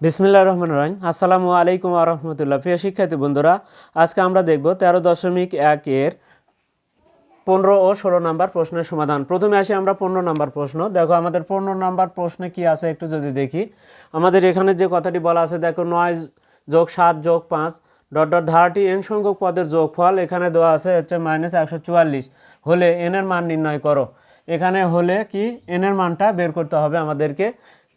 বিসমিল্লা রহমান রহিম। আসসালামু আলাইকুম আরহামতুল্লাহ প্রিয় শিক্ষার্থী বন্ধুরা, আজকে আমরা দেখব তেরো দশমিক এক এর পনেরো ও ষোলো নাম্বার প্রশ্নের সমাধান। প্রথমে আসি আমরা পনেরো নাম্বার প্রশ্ন। দেখো, আমাদের পনেরো নাম্বার প্রশ্নে কি আছে একটু যদি দেখি। আমাদের এখানে যে কথাটি বলা আছে, দেখো, নয় যোগ সাত যোগ পাঁচ ডট ডট ধারাটি এন সংখ্যক পদের যোগফল। এখানে দেওয়া আছে হচ্ছে মাইনাস একশো চুয়াল্লিশ। হলে এনের মান নির্ণয় করো। এখানে হলে কি? এনের মানটা বের করতে হবে আমাদেরকে।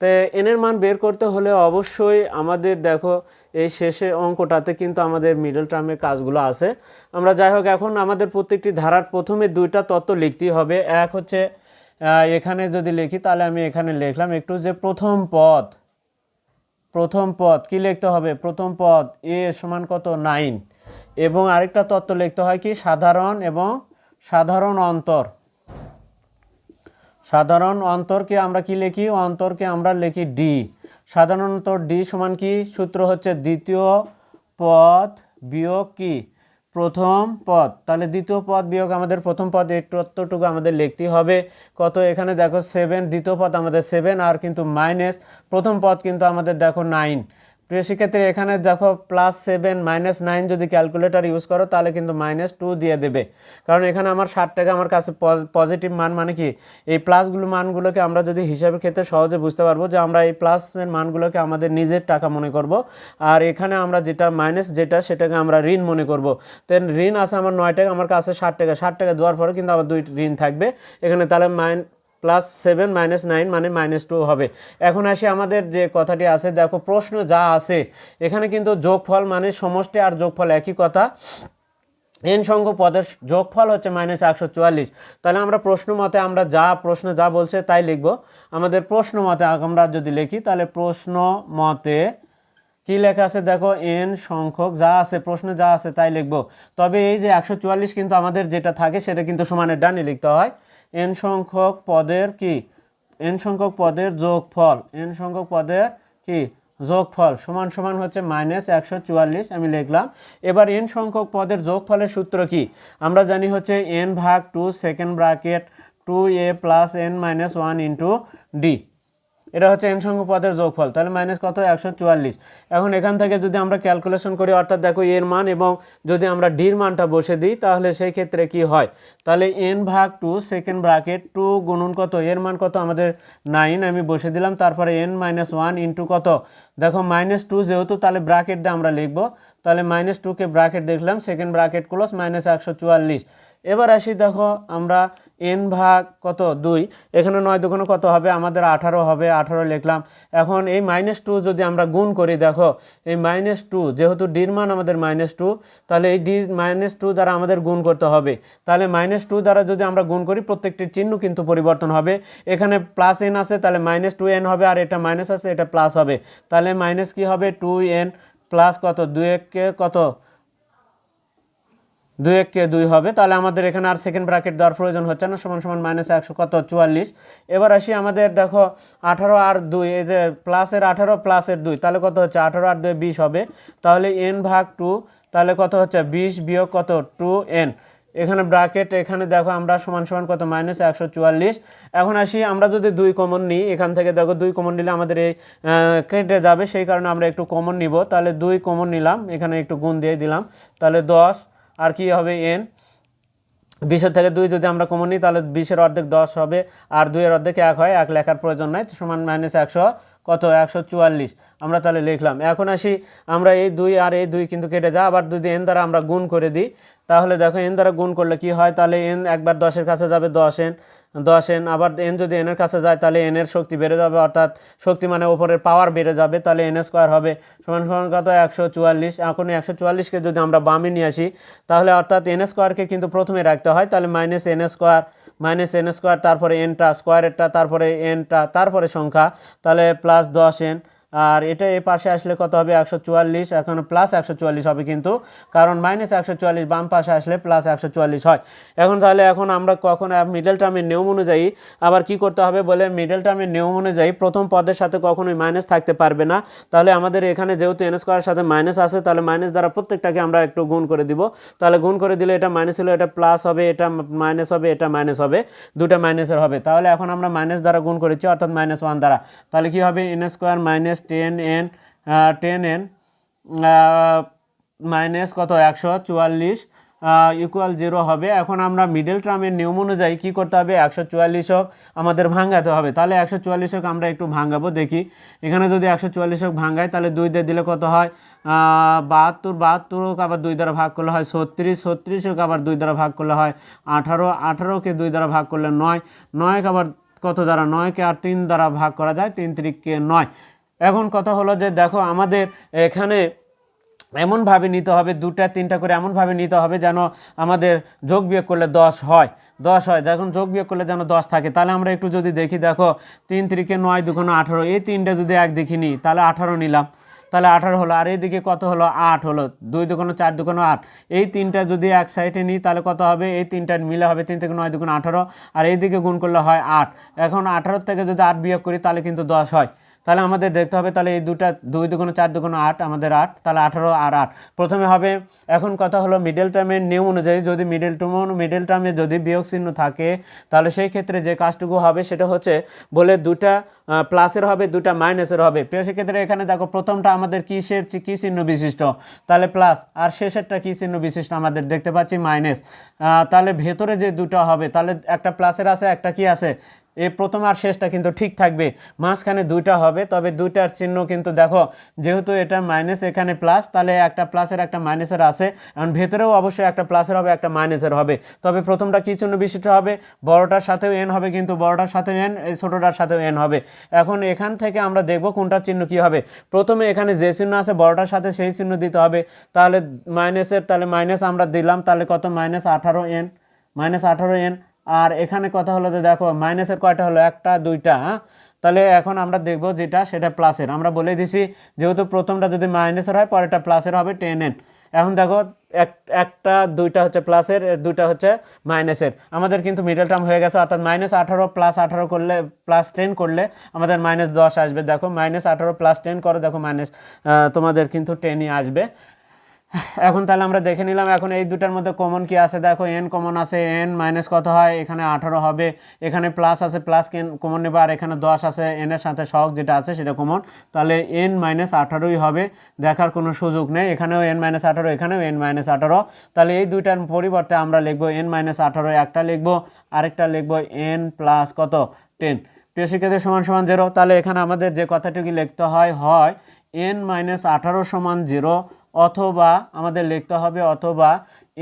তো এনের মান বের করতে হলে অবশ্যই আমাদের দেখো এই শেষে অঙ্কটাতে কিন্তু আমাদের মিডল টার্মের কাজগুলো আছে। আমরা যাই হোক, এখন আমাদের প্রত্যেকটি ধারার প্রথমে দুইটা তত্ত্ব লিখতেই হবে। এক হচ্ছে এখানে যদি লিখি তাহলে আমি এখানে লিখলাম একটু যে প্রথম পদ প্রথম পদ কি লিখতে হবে? প্রথম পদ এ সমান কত? নাইন এবং আরেকটা তত্ত্ব লিখতে হয় কি? সাধারণ এবং সাধারণ অন্তর। সাধারণ অন্তরকে আমরা কি লিখি? অন্তরকে আমরা লিখি ডি সাধারণ অন্তর ডি সমান কি? সূত্র হচ্ছে দ্বিতীয় পদ বিয়োগ কি? প্রথম পদ। তাহলে দ্বিতীয় পদ বিয়োগ আমাদের প্রথম পদ একটু অতটুকু আমাদের লিখতে হবে। কত? এখানে দেখো সেভেন দ্বিতীয় পদ আমাদের সেভেন আর কিন্তু মাইনাস প্রথম পদ কিন্তু আমাদের দেখো নাইন প্রিয় শিক্ষার্থী এখানে দেখো প্লাস সেভেন মাইনাস নাইন যদি ক্যালকুলেটর ইউজ করো, তাহলে কিন্তু মাইনাস টু দিয়ে দেবে। কারণ এখানে আমার ষাট টাকা আমার কাছে পজিটিভ মান মানে কি? এই প্লাসগুলো মানগুলোকে আমরা যদি হিসাবের ক্ষেত্রে সহজে বুঝতে পারব যে আমরা এই প্লাসের মানগুলোকে আমাদের নিজের টাকা মনে করব। আর এখানে আমরা যেটা মাইনাস যেটা, সেটাকে আমরা ঋণ মনে করব। দেন ঋণ আছে আমার নয় টাকা, আমার কাছে ষাট টাকা। ষাট টাকা দেওয়ার পরে কিন্তু আবার দুই ঋণ থাকবে। এখানে তাহলে মাইন প্লাস সেভেন মাইনাস নাইন মানে মাইনাস টু হবে। এখন আসি আমাদের যে কথাটি আছে, দেখো প্রশ্ন যা আছে, এখানে কিন্তু যোগফল মানে সমষ্টি আর যোগফল একই কথা। এন সংখ্যক পদের যোগফল হচ্ছে মাইনাস একশো চুয়াল্লিশ। তাহলে আমরা প্রশ্ন মতে আমরা যা, প্রশ্ন যা বলছে তাই লিখব। আমাদের প্রশ্ন মতে আমরা যদি লিখি, তাহলে প্রশ্ন মতে কি লেখা আছে? দেখো এন সংখ্যক যা আছে, প্রশ্নে যা আছে তাই লিখব। তবে এই যে একশো চুয়াল্লিশ কিন্তু আমাদের যেটা থাকে, সেটা কিন্তু সমানের ডানে লিখতে হয়। এন সংখ্যক পদের কি? এন সংখ্যক পদের যোগফল। এন সংখ্যক পদের কি? যোগফল। সমান সমান হচ্ছে মাইনাস একশো চুয়াল্লিশ, আমি লিখলাম। এবার এন সংখ্যক পদের যোগফলের সূত্র কি? আমরা জানি হচ্ছে এন ভাগ two second bracket two A plus N minus one into D এটা হচ্ছে এন সংখ্যক পদের যোগফল, তাহলে মাইনাস কত? একশো চুয়াল্লিশ। এখন এখান থেকে যদি আমরা ক্যালকুলেশন করি, অর্থাৎ দেখো এর মান এবং যদি আমরা ডির মানটা বসে দিই, তাহলে সেই ক্ষেত্রে কি হয়? তাহলে এন ভাগ টু সেকেন্ড ব্রাকেট টু গুণন কত? এর মান কত? আমাদের নাইন আমি বসে দিলাম। তারপরে এন মাইনাস ওয়ান ইন্টু কত? দেখো মাইনাস টু যেহেতু, তাহলে ব্রাকেট দিয়ে আমরা লিখব। তাহলে মাইনাস টুকে ব্রাকেট দেখলাম সেকেন্ড ব্রাকেট ক্লোজ মাইনাস একশো চুয়াল্লিশ। এবার আসি দেখো আমরা এন ভাগ কত? দুই। এখানে নয় দুগুণ কত হবে? আমাদের আঠারো হবে, আঠারো লিখলাম। এখন এই মাইনাস টু যদি আমরা গুণ করি, দেখো, এই মাইনাস টু যেহেতু ডির মান আমাদের মাইনাস টু তাহলে এই ডি মাইনাস টু দ্বারা আমাদের গুণ করতে হবে। তাহলে মাইনাস টু দ্বারা যদি আমরা গুণ করি প্রত্যেকটির চিহ্ন কিন্তু পরিবর্তন হবে। এখানে প্লাস এন আছে, তাহলে মাইনাস টু এন হবে, আর এটা মাইনাস আছে, এটা প্লাস হবে। তাহলে মাইনাস কি হবে? টু এন প্লাস কত? দুই এককে কত? দুই এককে দুই হবে। তাহলে আমাদের এখানে আর সেকেন্ড ব্র্যাকেট দেওয়ার প্রয়োজন হচ্ছে না। সমান সমান মাইনাস একশো কত? চুয়াল্লিশ। এবার আসি আমাদের, দেখো, আঠারো আর দুই, এই যে প্লাসের আঠারো প্লাসের দুই, তাহলে কত হচ্ছে? আঠারো আর দুই বিশ হবে। তাহলে এন ভাগ টু তাহলে কত হচ্ছে? বিশ বিয়োগ কত? টু এন এখানে ব্র্যাকেট এখানে দেখো আমরা সমান সমান কত? মাইনাস একশো চুয়াল্লিশ। এখন আসি, আমরা যদি দুই কমন নিই, এখান থেকে দেখো দুই কমন নিলে আমাদের এই কেটে যাবে। সেই কারণে আমরা একটু কমন নিব। তাহলে দুই কমন নিলাম। এখানে একটু গুণ দিয়ে দিলাম। তাহলে দশ আর কি হবে এন বিশের থেকে দুই যদি আমরা কমন নিই, তাহলে বিশের অর্ধেক দশ হবে, আর দুইয়ের অর্ধেক এক হয়, এক লেখার প্রয়োজন নাই, সমান মাইনাস একশো, কত? একশো চুয়াল্লিশ। আমরা তাহলে লিখলাম। এখন আসি, আমরা এই দুই আর এই দুই কিন্তু কেটে যা আবার যদি এন দ্বারা আমরা গুণ করে দিই, তাহলে দেখো এন দ্বারা গুণ করলে কি হয়? তাহলে এন একবার দশের কাছে যাবে দশ এন দশ এন, আবার এন যদি এনের কাছে যায়, তাহলে এনের শক্তি বেড়ে যাবে, অর্থাৎ শক্তি মানে ওপরের পাওয়ার বেড়ে যাবে, তাহলে এন স্কোয়ার হবে। সমান সমান কত? একশো চুয়াল্লিশ। এখন একশো চুয়াল্লিশকে যদি আমরা বামে নিয়ে আসি, তাহলে অর্থাৎ এন স্কোয়ারকে কিন্তু প্রথমে রাখতে হয়, তাহলে minus N square minus N square তারপরে এনটা স্কোয়ারেরটা তারপরে এনটা তারপরে সংখ্যা, তাহলে প্লাস দশ এন আর এটা এই পাশে আসলে কত হবে? একশো চুয়াল্লিশ। এখন প্লাস একশো চুয়াল্লিশ হবে কিন্তু। কারণ মাইনাস একশো চুয়াল্লিশ, বাম পাশে আসলে প্লাস একশো চুয়াল্লিশ হয়। এখন তাহলে এখন আমরা কখন মিডল টার্মের নিয়ম অনুযায়ী আবার কি করতে হবে বলে মিডল টার্মের নিয়ম অনুযায়ী প্রথম পদের সাথে কখনোই মাইনাস থাকতে পারবে না। তাহলে আমাদের এখানে যেহেতু এন স্কোয়ারের সাথে মাইনাস আছে, তাহলে মাইনাস দ্বারা প্রত্যেকটাকে আমরা একটু গুণ করে দিব। তাহলে গুণ করে দিলে এটা মাইনাস হলো, এটা প্লাস হবে, এটা মাইনাস হবে, এটা মাইনাস হবে। দুটা মাইনাসের হবে। তাহলে এখন আমরা মাইনাস দ্বারা গুণ করেছি, অর্থাৎ মাইনাস ওয়ান দ্বারা। তাহলে কি হবে? N square minus ten N ten N minus কত? একশো চুয়াল্লিশ ইকুয়াল জিরো হবে। এখন আমরা মিডল টার্মের নিয়ম অনুযায়ী কী করতে হবে? একশো চুয়াল্লিশ হোক, আমাদের ভাঙাতে হবে। তাহলে একশো চুয়াল্লিশ হোক আমরা একটু ভাঙাবো, দেখি। এখানে যদি একশো চুয়াল্লিশ হোক ভাঙাই, তাহলে দুই দিয়ে দিলে কত হয়? বাহাত্তর বাহাত্তর হোক আবার দুই দ্বারা ভাগ করলে হয় ছত্রিশ ছত্রিশ হোক আবার দুই দ্বারা ভাগ করলে হয় আঠারো, আঠারোকে দুই দ্বারা ভাগ করলে নয়। নয়কে আবার কত দ্বারা? নয়কে আর তিন দ্বারা ভাগ করা যায়, তিন তিরিককে নয়। এখন কথা হলো যে দেখো আমাদের এখানে এমনভাবে নিতে হবে, দুটা, তিনটা করে এমনভাবে নিতে হবে যেন আমাদের যোগ বিয়োগ করলে দশ হয়। দশ হয়, যখন যোগ বিয়োগ করলে যেন দশ থাকে। তাহলে আমরা একটু যদি দেখি, দেখো, তিন তিরিকে নয় দুগুণ আঠারো, এই তিনটা যদি এক দেখি নিই, তাহলে আঠারো নিলাম। তাহলে আঠারো হলো, আর এইদিকে কত হলো? আট হলো, দুই দুগুণ চার দুগুণ আট। এই তিনটা যদি এক সাইডে নিই, তাহলে কত হবে? এই তিনটা মিলে হবে তিন থেকে নয় দুগুণ আঠারো, আর এইদিকে গুণ করলে হয় আট। এখন আঠারো থেকে যদি আট বিয়োগ করি, তাহলে কিন্তু দশ হয়। তাহলে আমাদের দেখতে হবে তাহলে এই দুটা দুই দুগুণ চার দুগুণ আট, আমাদের আট, তাহলে আঠারো আর আট। প্রথমে হবে, এখন কথা হলো মিডল টার্মের নিয়ম অনুযায়ী যদি মিডল টুম মিডল টার্মে যদি বিয়োগ চিহ্ন থাকে, তাহলে সেই ক্ষেত্রে যে কাজটুকু হবে সেটা হচ্ছে বলে দুটা প্লাসের হবে, দুটা মাইনাসের হবে। সেক্ষেত্রে এখানে দেখো প্রথমটা আমাদের কিসের কী চিহ্ন বিশিষ্ট? তাহলে প্লাস আর শেষেরটা কী চিহ্ন বিশিষ্ট আমাদের দেখতে পাচ্ছি মাইনাস তাহলে ভেতরে যে দুটো হবে, তাহলে একটা প্লাসের আছে, একটা কি আছে? এই প্রথম আর শেষটা কিন্তু ঠিক থাকবে। মাঝখানে দুইটা হবে, তবে দুইটার চিহ্ন কিন্তু দেখো, যেহেতু এটা মাইনাস এখানে প্লাস তাহলে একটা প্লাসের একটা মাইনাসের আছে। এখন ভেতরেও অবশ্যই একটা প্লাসের হবে, একটা মাইনাসের হবে। তবে প্রথমটা কি চিহ্ন বিশিষ্ট হবে? বড়টার সাথেও এন হবে, কিন্তু বড়টার সাথেও এন এই ছোটোটার সাথেও এন হবে। এখন এখান থেকে আমরা দেখব কোনটার চিহ্ন কি হবে। প্রথমে এখানে যে চিহ্ন আছে, বড়টার সাথে সেই চিহ্ন দিতে হবে। তাহলে মাইনাসের তাহলে মাইনাস আমরা দিলাম, তাহলে কত? মাইনাস আঠারো এন মাইনাস আঠারো এন আর এখানে কথা হলো যে দেখো মাইনাসের কয়টা হলো? একটা, দুইটা হ্যাঁ? তাহলে এখন আমরা দেখব যেটা, সেটা প্লাসের আমরা বলে দিছি, যেহেতু প্রথমটা যদি মাইনাসের হয়, পরেরটা প্লাসের হবে টেন এন এখন দেখো, এক, একটা, দুইটা হচ্ছে প্লাসের দুইটা হচ্ছে মাইনাসের আমাদের কিন্তু মিডল টার্ম হয়ে গেছে, অর্থাৎ মাইনাস আঠারো প্লাস আঠারো করলে প্লাস টেন করলে আমাদের মাইনাস দশ আসবে। দেখো মাইনাস আঠারো প্লাস টেন করো, দেখো মাইনাস তোমাদের কিন্তু টেনই আসবে। এখন তাহলে আমরা দেখে নিলাম, এখন এই দুটার মধ্যে কমন কি আছে? দেখো এন কমন আছে এন মাইনাস কত হয়? এখানে আঠারো হবে, এখানে প্লাস আছে প্লাস কেন কমন নেবে, আর এখানে দশ আছে এনের সাথে সহগ যেটা আছে সেটা কমন তাহলে এন মাইনাস আঠারোই হবে, দেখার কোনো সুযোগ নেই। এখানেও এন মাইনাস আঠারো, এখানেও এন মাইনাস আঠারো। তাহলে এই দুইটার পরিবর্তে আমরা লিখব এন মাইনাস আঠারো একটা লিখব, আরেকটা লিখব এন প্লাস কত? টেন প্রিয় শিক্ষার্থী, সমান সমান জিরো তাহলে এখানে আমাদের যে কথাটুকু লিখতে হয় হয় এন মাইনাস আঠারো সমান জিরো অথবা আমাদের লিখতে হবে অথবা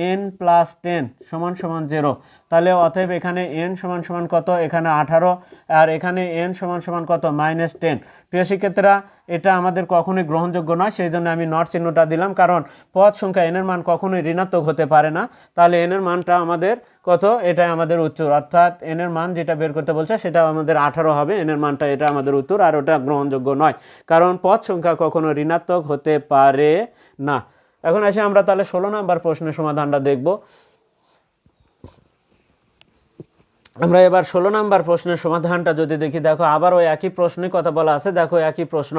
এন প্লাস টেন সমান সমান জিরো তাহলে অতএব এখানে এন সমান সমান কত? এখানে আঠারো। আর এখানে এন সমান সমান কত? মাইনাস টেন প্রিয় শিক্ষার্থীরা, এটা আমাদের কখনোই গ্রহণযোগ্য নয়, সেই জন্য আমি নট চিহ্নটা দিলাম। কারণ পদ সংখ্যা এনের মান কখনোই ঋণাত্মক হতে পারে না। তাহলে এনের মানটা আমাদের কত? এটাই আমাদের উত্তর। অর্থাৎ এনের মান যেটা বের করতে বলছে, সেটা আমাদের আঠারো হবে। এনের মানটা এটা আমাদের উত্তর, আর ওটা গ্রহণযোগ্য নয়। কারণ পদ সংখ্যা কখনো ঋণাত্মক হতে পারে না। এখন আসে আমরা তাহলে ষোলো নাম্বার প্রশ্নের সমাধানটা দেখব। আমরা এবার ষোলো নাম্বার প্রশ্নের সমাধানটা যদি দেখি, দেখো আবার ওই একই প্রশ্নই কথা বলা আছে, দেখো একই প্রশ্ন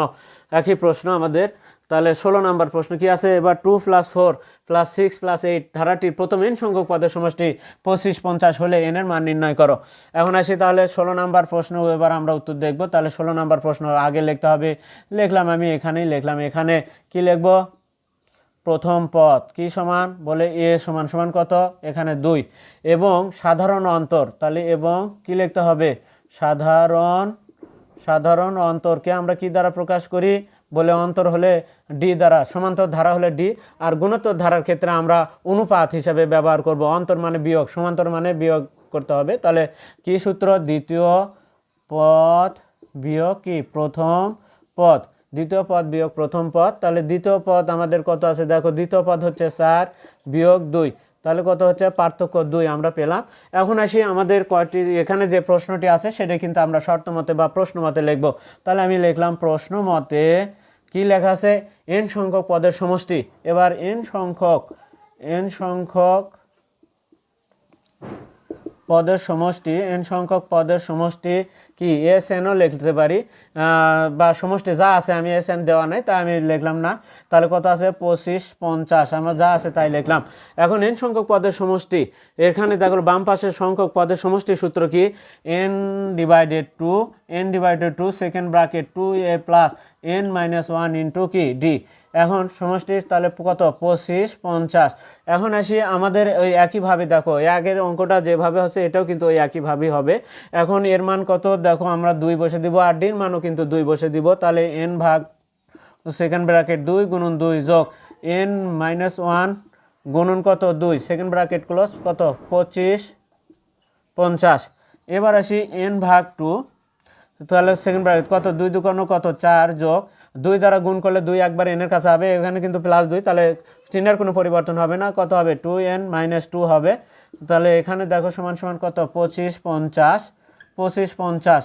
একই প্রশ্ন আমাদের। তাহলে ষোলো নাম্বার প্রশ্ন কি আছে? এবার two plus four plus six plus eight ধারাটির প্রথম এন সংখ্যক পদের সমষ্টি পঁচিশ পঞ্চাশ হলে এনের মান নির্ণয় করো। এখন আসি তাহলে ষোলো নাম্বার প্রশ্ন, এবার আমরা উত্তর দেখব। তাহলে ষোলো নাম্বার প্রশ্ন আগে লিখতে হবে। লিখলাম আমি এখানেই, লিখলাম এখানে। কি লিখব? প্রথম পদ কি সমান? বলে এ সমান সমান কত? এখানে দুই। এবং সাধারণ অন্তর, তাহলে এবং কি লিখতে হবে? সাধারণ সাধারণ অন্তরকে আমরা কি দ্বারা প্রকাশ করি? বলে অন্তর হলে ডি দ্বারা, সমান্তর ধারা হলে ডি, আর গুণোত্তর ধারার ক্ষেত্রে আমরা অনুপাত হিসাবে ব্যবহার করব। অন্তর মানে বিয়োগ, সমান্তর মানে বিয়োগ করতে হবে। তাহলে কি সূত্র? দ্বিতীয় পদ বিয়োগ কি? প্রথম পদ। দ্বিতীয় পদ বিয়োগ প্রথম পদ, তাহলে দ্বিতীয় পদ আমাদের কত আছে? দেখো, দ্বিতীয় পদ হচ্ছে চার বিয়োগ দুই, তাহলে কত হচ্ছে? পার্থক্য দুই আমরা পেলাম। এখন আসি আমাদের কয়টি, এখানে যে প্রশ্নটি আছে, সেটা কিন্তু আমরা শর্ত মতে বা প্রশ্ন মতে লিখব। তাহলে আমি লিখলাম প্রশ্ন মতে কি লেখা আছে? এন সংখ্যক পদের সমষ্টি। এবার এন সংখ্যক এন সংখ্যক পদের সমষ্টি এন সংখ্যক পদের সমষ্টি কি এস এনও লিখতে পারি। বা সমষ্টি যা আছে আমি এস এন দেওয়া নাই, তাই আমি লিখলাম না। তাহলে কত আছে? পঁচিশ, পঞ্চাশ, আমার যা আছে তাই লিখলাম। এখন এন সংখ্যক পদের সমষ্টি। এখানে দেখো, বাম পাশের সংখ্যক পদের সমষ্টি সূত্র কি? N divided two N divided two second bracket two A plus N minus one into কি? ডি এখন সমষ্টি তাহলে কত? পঁচিশ, পঞ্চাশ। এখন আসি আমাদের ওই একইভাবে দেখো আগের অঙ্কটা যেভাবে হচ্ছে, এটাও কিন্তু ওই একইভাবেই হবে। এখন এর মান কত? দেখো আমরা দুই বসে দিব আর ডির মানও কিন্তু দুই বসে দিব, তাহলে এন ভাগ সেকেন্ড ব্র্যাকেট দুই গুণন দুই যোগ এন মাইনাস ওয়ান গুণন কত দুই? সেকেন্ড ব্র্যাকেট ক্লোজ কত? পঁচিশ, পঞ্চাশ। এবার আসি এন ভাগ টু তাহলে সেকেন্ড ব্র্যাকেট কত? দুই দুকোনো কত? চার যোগ দুই দ্বারা গুণ করলে দুই একবার এনের কাছে হবে, এখানে কিন্তু প্লাস দুই, তাহলে চিহ্নের কোনো পরিবর্তন হবে না, কত হবে? টু এন মাইনাস টু হবে, তাহলে এখানে দেখো সমান সমান কত? পঁচিশ, পঞ্চাশ। পঁচিশ, পঞ্চাশ।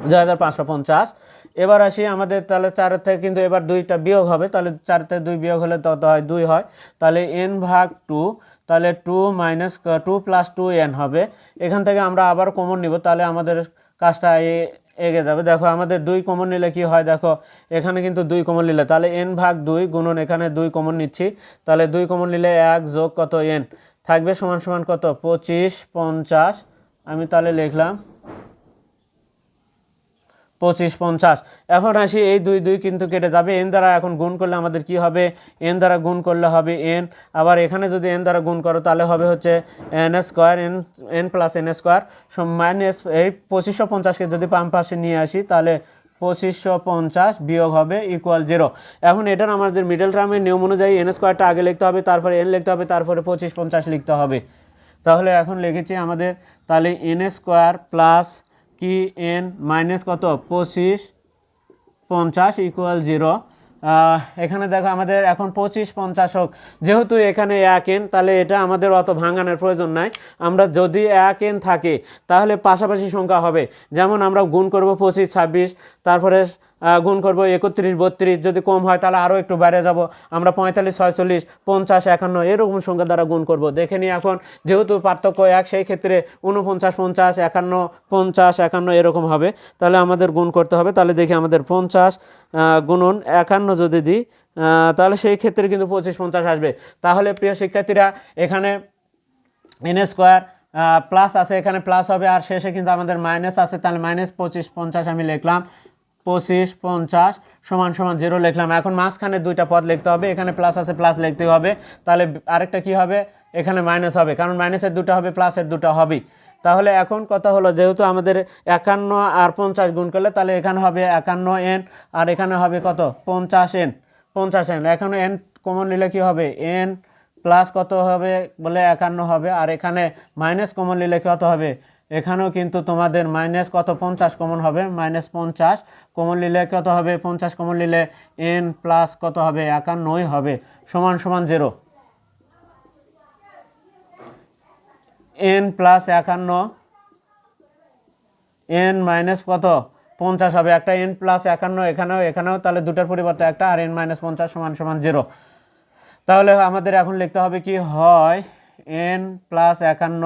দুই হাজার পাঁচশো পঞ্চাশ। এবার আসি আমাদের তাহলে চারের থেকে কিন্তু এবার দুইটা বিয়োগ হবে, তাহলে চার থেকে দুই বিয়োগ হলে তত হয় দুই হয়। তাহলে এন ভাগ টু তাহলে two minus two plus two N হবে। এখান থেকে আমরা আবার কমন নিব, তাহলে আমাদের কাজটা এ- এগিয়ে যাবে। দেখো আমাদের দুই কমন নিলে কি হয়? দেখো, এখানে কিন্তু দুই কমন নিলে, তাহলে এন ভাগ দুই গুণন এখানে দুই কমন নিচ্ছি। তাহলে দুই কমন নিলে এক যোগ কত এন থাকবে সমান সমান কত? পঁচিশ, পঞ্চাশ। আমি তাহলে লিখলাম পঁচিশ পঞ্চাশ। এখন আসি, এই দুই দুই কিন্তু কেটে যাবে। এন দ্বারা এখন গুণ করলে আমাদের কি হবে? এন দ্বারা গুণ করলে হবে এন। আবার এখানে যদি এন দ্বারা গুণ করো, তাহলে হবে হচ্ছে N square, N N plus N square. Minus এই পঁচিশশো পঞ্চাশকে যদি বাম পাশে নিয়ে আসি, তাহলে পঁচিশশো পঞ্চাশ বিয়োগ হবে ইকুয়াল জিরো এখন এটার আমাদের মিডল টার্মের নিয়ম অনুযায়ী এন স্কোয়ারটা আগে লিখতে হবে, তারপরে এন লিখতে হবে, তারপরে পঁচিশ পঞ্চাশ লিখতে হবে। তাহলে এখন লিখেছি আমাদের তাহলে এন স্কোয়ার প্লাস কি এন মাইনাস কত? পঁচিশ, পঞ্চাশ ইকুয়াল জিরো এখানে দেখো আমাদের এখন পঁচিশ, পঞ্চাশ হোক। যেহেতু এখানে এক এন তাহলে এটা আমাদের অত ভাঙানোর প্রয়োজন নাই। আমরা যদি এক এন থাকে, তাহলে পাশাপাশি সংখ্যা হবে। যেমন আমরা গুণ করব পঁচিশ, ছাব্বিশ, তারপরে গুণ করব একত্রিশ, বত্রিশ, যদি কম হয় তাহলে আরও একটু বাইরে যাব। আমরা পঁয়তাল্লিশ, ছয়চল্লিশ, পঞ্চাশ, একান্ন, এরকম সংখ্যা দ্বারা গুণ করব। দেখে নিই এখন যেহেতু পার্থক্য এক, সেই ক্ষেত্রে উনপঞ্চাশ পঞ্চাশ, একান্ন পঞ্চাশ, একান্ন এরকম হবে। তাহলে আমাদের গুণ করতে হবে। তাহলে দেখি আমাদের পঞ্চাশ গুণন একান্ন যদি দিই তাহলে সেই ক্ষেত্রে কিন্তু পঁচিশ, পঞ্চাশ আসবে। তাহলে প্রিয় শিক্ষার্থীরা, এখানে এন স্কোয়ার প্লাস আছে, এখানে প্লাস হবে, আর শেষে কিন্তু আমাদের মাইনাস আছে, তাহলে মাইনাস পঁচিশ, পঞ্চাশ আমি লিখলাম। পঁচিশ, পঞ্চাশ, সমান সমান জিরো লিখলাম। এখন মাঝখানে দুইটা পদ লিখতে হবে, এখানে প্লাস আছে প্লাস লিখতে হবে। তাহলে আরেকটা কি হবে? এখানে মাইনাস হবে, কারণ মাইনাসের দুটো হবে প্লাসের দুটো হবেই। তাহলে এখন কথা হলো, যেহেতু আমাদের একান্ন আর পঞ্চাশ গুণ করলে, তাহলে এখানে হবে একান্ন এন আর এখানে হবে কত? পঞ্চাশ এন পঞ্চাশ এন এখানে এন কমন নিলে কি হবে? এন প্লাস কত হবে বলে একান্ন হবে, আর এখানে মাইনাস কমন নিলে কত হবে? এখানেও কিন্তু তোমাদের মাইনাস কত? পঞ্চাশ কমন হবে। মাইনাস পঞ্চাশ কমন নিলে কত হবে? পঞ্চাশ কমন নিলে এন প্লাস কত হবে? একান্নই হবে। সমান সমান জেরো এন প্লাস একান্ন। এন মাইনাস কত? পঞ্চাশ হবে। একটা এন প্লাস একান্ন এখানেও এখানেও, তাহলে দুটার পরিবর্তে একটা, আর এন মাইনাস পঞ্চাশ সমান সমান জিরো তাহলে আমাদের এখন লিখতে হবে কি? হয় এন প্লাস একান্ন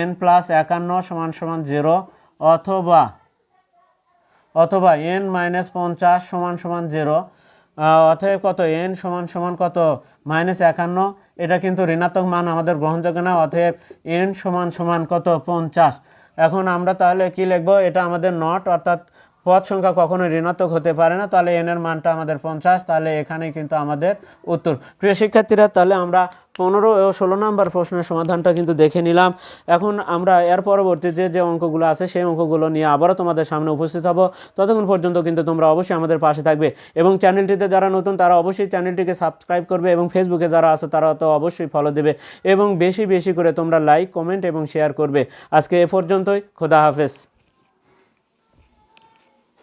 এন প্লাস একান্ন সমান সমান জিরো অথবা অথবা এন মাইনাস পঞ্চাশ সমান সমান জিরো অতএব কত? এন সমান সমান কত? মাইনাস একান্ন। এটা কিন্তু ঋণাত্মক মান আমাদের গ্রহণযোগ্য না, অতএব এন সমান সমান কত? পঞ্চাশ। এখন আমরা তাহলে কি লিখব? এটা আমাদের নট অর্থাৎ পদ সংখ্যা কখনো ঋণাত্মক হতে পারে না। তাহলে এনের মানটা আমাদের পঞ্চাশ, তাহলে এখানেই কিন্তু আমাদের উত্তর। প্রিয় শিক্ষার্থীরা, তাহলে আমরা পনেরো ও ষোলো নম্বর প্রশ্নের সমাধানটা কিন্তু দেখে নিলাম। এখন আমরা এর পরবর্তীতে যে অঙ্কগুলো আছে, সেই অঙ্কগুলো নিয়ে আবারও তোমাদের সামনে উপস্থিত হব। ততক্ষণ পর্যন্ত কিন্তু তোমরা অবশ্যই আমাদের পাশে থাকবে। এবং চ্যানেলটিতে যারা নতুন, তারা অবশ্যই চ্যানেলটিকে সাবস্ক্রাইব করবে এবং ফেসবুকে যারা আছে, তারা তো অবশ্যই ফলো দেবে। এবং বেশি বেশি করে তোমরা লাইক কমেন্ট এবং শেয়ার করবে। আজকে এ পর্যন্তই। খোদা হাফেজ।